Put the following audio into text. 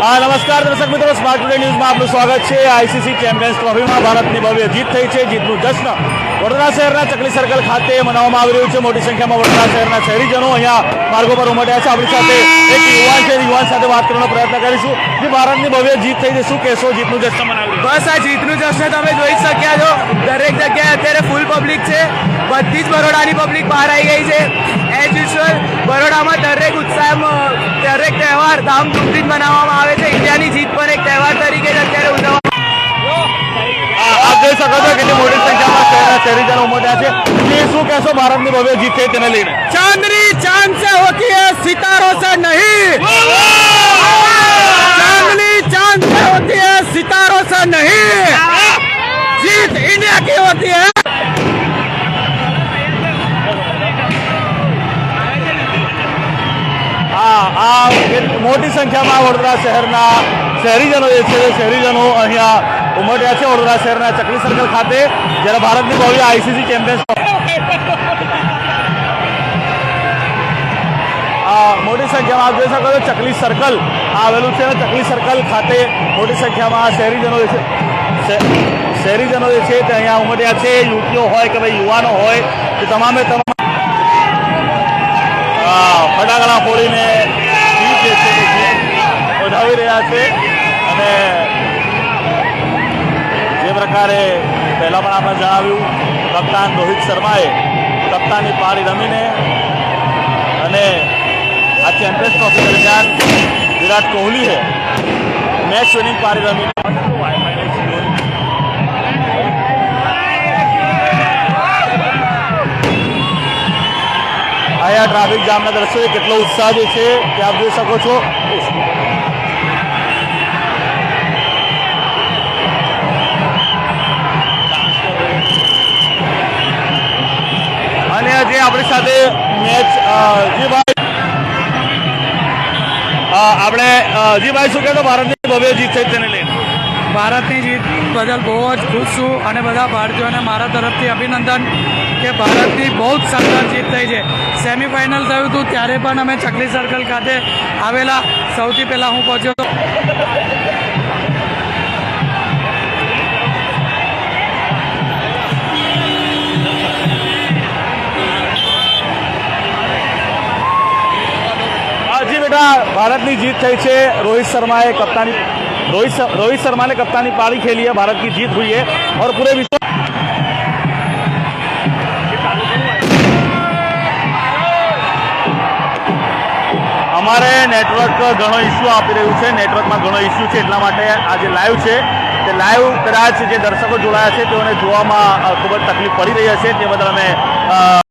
નમસ્કાર દર્શક મિત્રો સ્માર્ટ ટુડે ન્યૂઝમાં આપનું સ્વાગત છે. આઈસીસી ચેમ્પિયન્સ ટ્રોફીમાં ભારતની ભવ્ય જીત થઈ છે. જીતનું જશ્ન વડોદરા શહેરના ચકલી સર્કલ ખાતે મનાવવામાં આવી રહ્યું છે. મોટી સંખ્યામાં વડોદરા શહેરના શહેરીજનો અહીંયા માર્ગો પર ઉમટ્યા છે. આપણી સાથે એક યુવાન છે. યુવાન સાથે વાત કરવાનો પ્રયત્ન કરીશું. જે ભારતની ભવ્ય જીત થઈ છે. શું કહેશો? જીતનું જશ્ન મનાવ્યું બસ, આ જીતનું જશ્ન તમે જોઈ શક્યા છો. દરેક જગ્યાએ અત્યારે ફૂલ પબ્લિક છે. બધી જ બરોડાની પબ્લિક બહાર આવી ગઈ છે. એઝ યુઝ્યુઅલ બરોડામાં દરેક ઉત્સાહમાં તહેવાર ધામધૂમથી મનાવવામાં આવે છે. ઇન્ડિયાની જીત પણ એક તહેવાર તરીકે અત્યારે ઉજવવામાં આપ જોઈ શકો છો કેટલી મોટી સંખ્યામાં શહેરના શહેરીજનો ઉમટ્યા છે. તે શું કહેશો? ભારતની ભવ્ય જીત છે તેને લઈને. ચાંદની ચાંદ છે હોકી હૈ સિતારો છે નહીં. આ મોટી સંખ્યામાં વડોદરા શહેરના શહેરીજનો જે છે, શહેરીજનો અહીંયા ઉમટ્યા છે વડોદરા શહેરના ચકલી સર્કલ ખાતે, જ્યારે ભારતની ભવ્ય આઈસીસી ચેમ્પિયન્સ મોટી સંખ્યામાં આપ જોઈ શકો છો, ચકલી સર્કલ આવેલું છે. ચકલી સર્કલ ખાતે મોટી સંખ્યામાં શહેરીજનો છે શહેરીજનો જે છે, તે અહીંયા ઉમટ્યા છે. યુવતીઓ હોય કે ભાઈ યુવાનો હોય, તે તમામે તમામ ફટાકડા ફોડીને પ્રકારે પહેલાં પણ આપણે જણાવ્યું, કપ્તાન રોહિત શર્માએ કપ્તાનની પાળી રમીને અને આ ચેમ્પિયન્સ ટ્રોફી દરમિયાન વિરાટ કોહલીએ મેચ વિનિંગ પારી રમીને અહીંયા ટ્રાફિક જામના દ્રશ્યો કેટલો ઉત્સાહ જે છે તે આપ જોઈ શકો છો. આપણી સાથે મેચ જીભાઈ. આપણે જીભાઈ, શું કહેતો ભારતની ભવ્ય જીત થઈ તેને લઈને. ભારતની જીત બદલ બહુ જ ખુશ છું અને બધા ભારતીયોને મારા તરફથી અભિનંદન કે ભારતની બહુ જ શાનદાર જીત થઈ છે. સેમિફાઇનલ થયું હતું ત્યારે પણ અમે ચકલી સર્કલ ખાતે આવેલા. સૌથી પહેલાં હું પહોંચ્યો હતો. બેટા, ભારતની જીત થઈ છે. રોહિત શર્માએ કપ્તાની, રોહિત રોહિત शर्मा ने कप्तानी पारी खेली है भारत की जीत हुई है और पूरे અમારે નેટવર્ક ઘણો ઇશ્યુ આપી રહ્યું છે. નેટવર્કમાં ઘણો ઇસ્યુ છે એટલા માટે આ જે લાઈવ છે. તે લાઈવ કદાચ જે દર્શકો જોડાયા છે તેઓને જોવામાં ખૂબ જ તકલીફ પડી રહી હશે. તે બદલ અમે